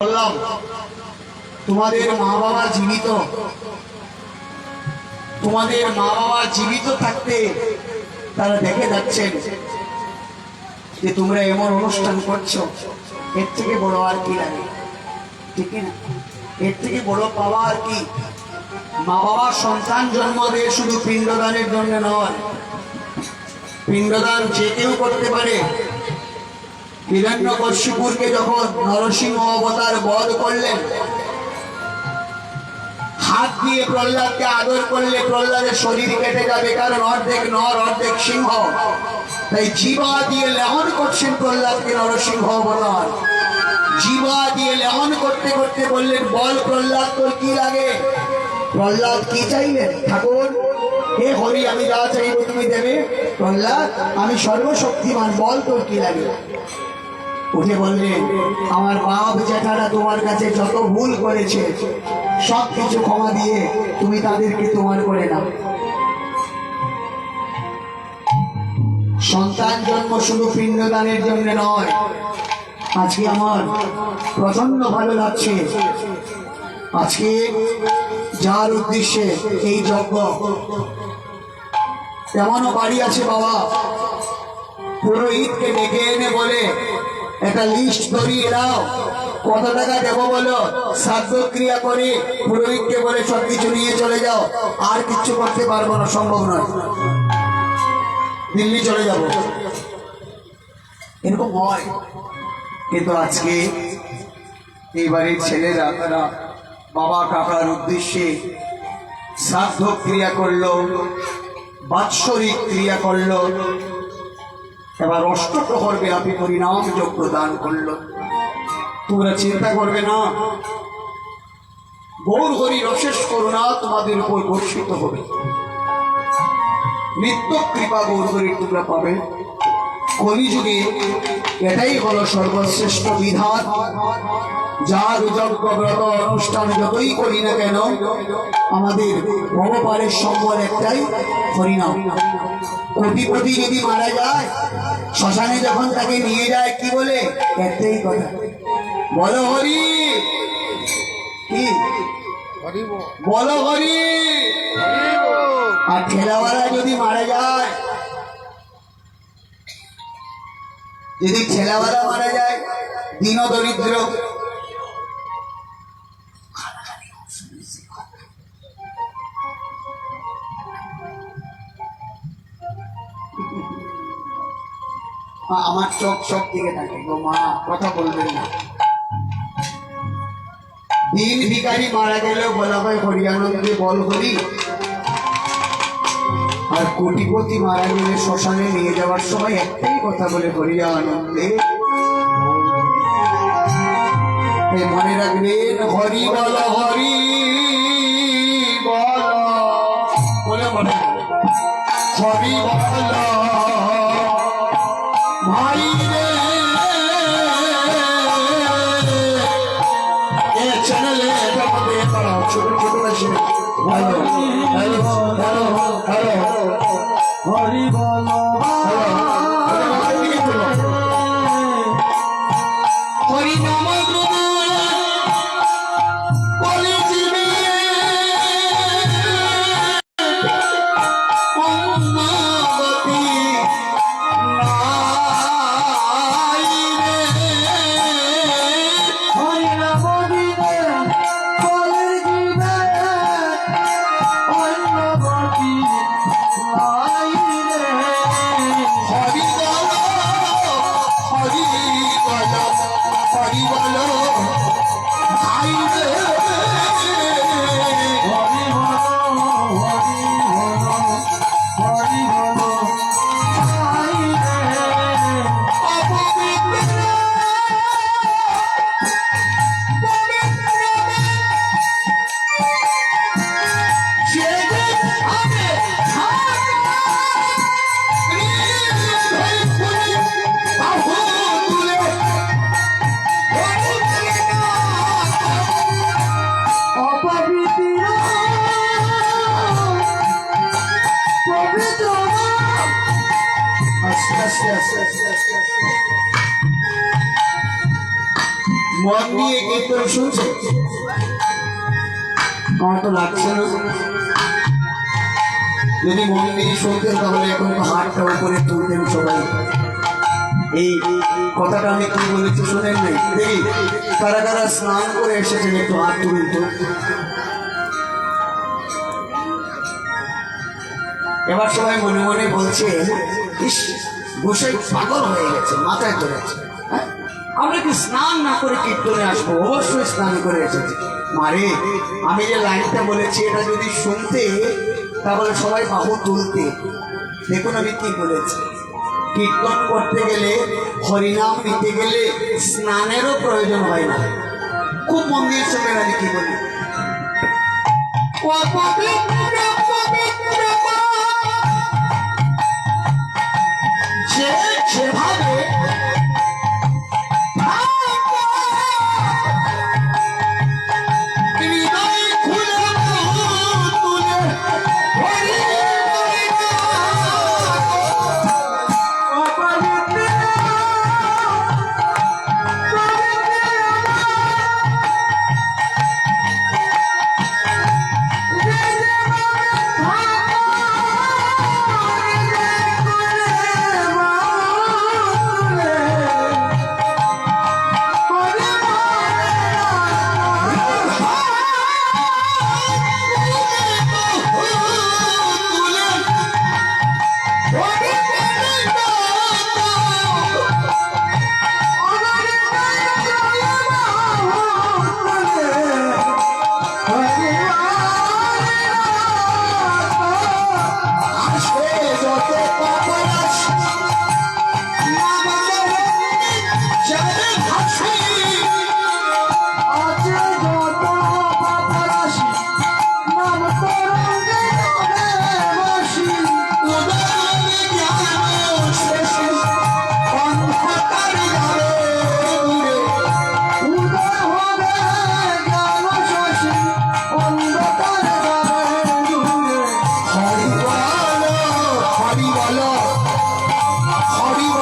বললাম, তোমাদের মা বাবা জীবিত। তোমাদের মা বাবা জীবিত থাকতে তারা দেখে যাচ্ছেন যে তোমরা এমন অনুষ্ঠান করছ। এর থেকে বড় আর কি লাগে? ঠিক না? এর থেকে বড় পাওয়া আর কি? মা বাবা সন্তান জন্ম দিয়ে শুধু পিণ্ডদানের জন্য নয়। পিণ্ডদান যে কেউ করতে পারে হিরণ্যকশিপুরকে যখন নরসিংহ অবতার বধ করলেন, হাত দিয়ে প্রহ্লাদকে আদর করলে প্রহ্লাদের শরীর কেটে যাবে, কারণ অর্ধেক নর, অর্ধেক সিংহ। তাই জীবা দিয়ে লেহন করছেন প্রহ্লাদকে নরসিংহ অবতার। জীবা দিয়ে লেহন করতে করতে বললেন, বল প্রহ্লাদ, তোর কি লাগে? প্রহ্লাদ কি চাইলেন? ঠাকুর, হে হরি, আমি যা চাইব তুমি দেবে। প্রহ্লাদ, আমি সর্বশক্তিমান, বল তোর কি লাগে? উঠে বললেন, আমার বাপ জ্যাঠারা তোমার কাছে যত ভুল করেছে, সব কিছু ক্ষমা দিয়ে তুমি তাদেরকে তোমার করে নাও সন্তান জন্ম শুধু পিণ্ডদানের জন্য নয়, আজকে আমার প্রচণ্ড ভালো লাগছে। আজকে যার উদ্দেশ্যে এই যজ্ঞ, এমনও বাড়ি আছে বাবা। পুরোহিতকে ডেকে এনে বলে একটা লিস্ট ধরিয়ে দাও কত টাকা দেবো বলো? শ্রাদ্ধ ক্রিয়া করে, পুরোহিতকে বলে সব কিছু নিয়ে চলে যাও। আর কিচ্ছু করতে পারব না, সম্ভব নয়। দিল্লি চলে যাব। এরকম হয়। কিন্তু আজকে এই বাড়ির ছেলেরা, তারা বাবা কাকার উদ্দেশ্যে শ্রাদ্ধ ক্রিয়া করল, বাৎসরিক ক্রিয়া করল। এবার অষ্টপ্রহর ব্যাপী পরিণাম যোগ্য দান করল। তোমরা চিন্তা করবে না। গৌর হরি অশেষ করুণা তোমাদের উপর বর্ষিত হবে। নিত্য কৃপা গৌর হরির তোমরা পাবে। কলিযুগে এটাই হলো সর্বশ্রেষ্ঠ বিধান। যার যজ্ঞ ব্রত অনুষ্ঠান যতই করি না কেন, আমাদের ভগবানের সম্বল একটাই হরিনাম। কোটিপতি যদি মারা যায়, শ্মশানে যখন তাকে নিয়ে যায়, কি বলে? একটাই কথা। বলো হরি! কি? বলো হরি! আর ঠেলাওয়ালা যদি মারা যায়, যদি ঠেলাওয়ালা মারা যায় দীন দরিদ্র। মা, আমার চোখ চোখ দিকে থাকে গো মা কথা বলবেন না। দিন ভিকারি মারা গেলেও বলা হয় হরিয়ানন্দে বল হরি আর কোটিপতি মারা গেলে শ্মশানে নিয়ে যাওয়ার সময় একটাই কথা বলে হরিয়া আনন্দে এই মনে রাখবেন হরি বল হরি বল। বলে মনে হরি বল হরি বল মন নিয়ে কীর্তন শুনছে? আমার তো লাগছে না। যদি মন দিয়ে শুনতেন তাহলে এখন হাতটা উপরে তুলতেন সবাই। এই কথাটা আমি কি বলেছি শোনেন নাই? দেখি তারা তারা স্নান করে এসেছেন একটু হাত তুলুন তো। এবার সবাই মনে মনে বলছে, ইস গোসাই পাগল হয়ে গেছে, মাথায় ধরেছে হ্যাঁ? আমরা কি স্নান না করে কীর্তনে আসব? অবশ্যই স্নান করে এসেছি। মারে আমি যে লাইনটা বলেছি, এটা যদি শুনতে, তাহলে সবাই বাহু তুলতে। দেখুন আমি কি বলেছি। কীর্তন করতে গেলে, হরিনাম নিতে গেলে স্নানেরও প্রয়োজন হয় না। খুব মন দিয়ে শোনেন আমি কি বলি। বলো। হরি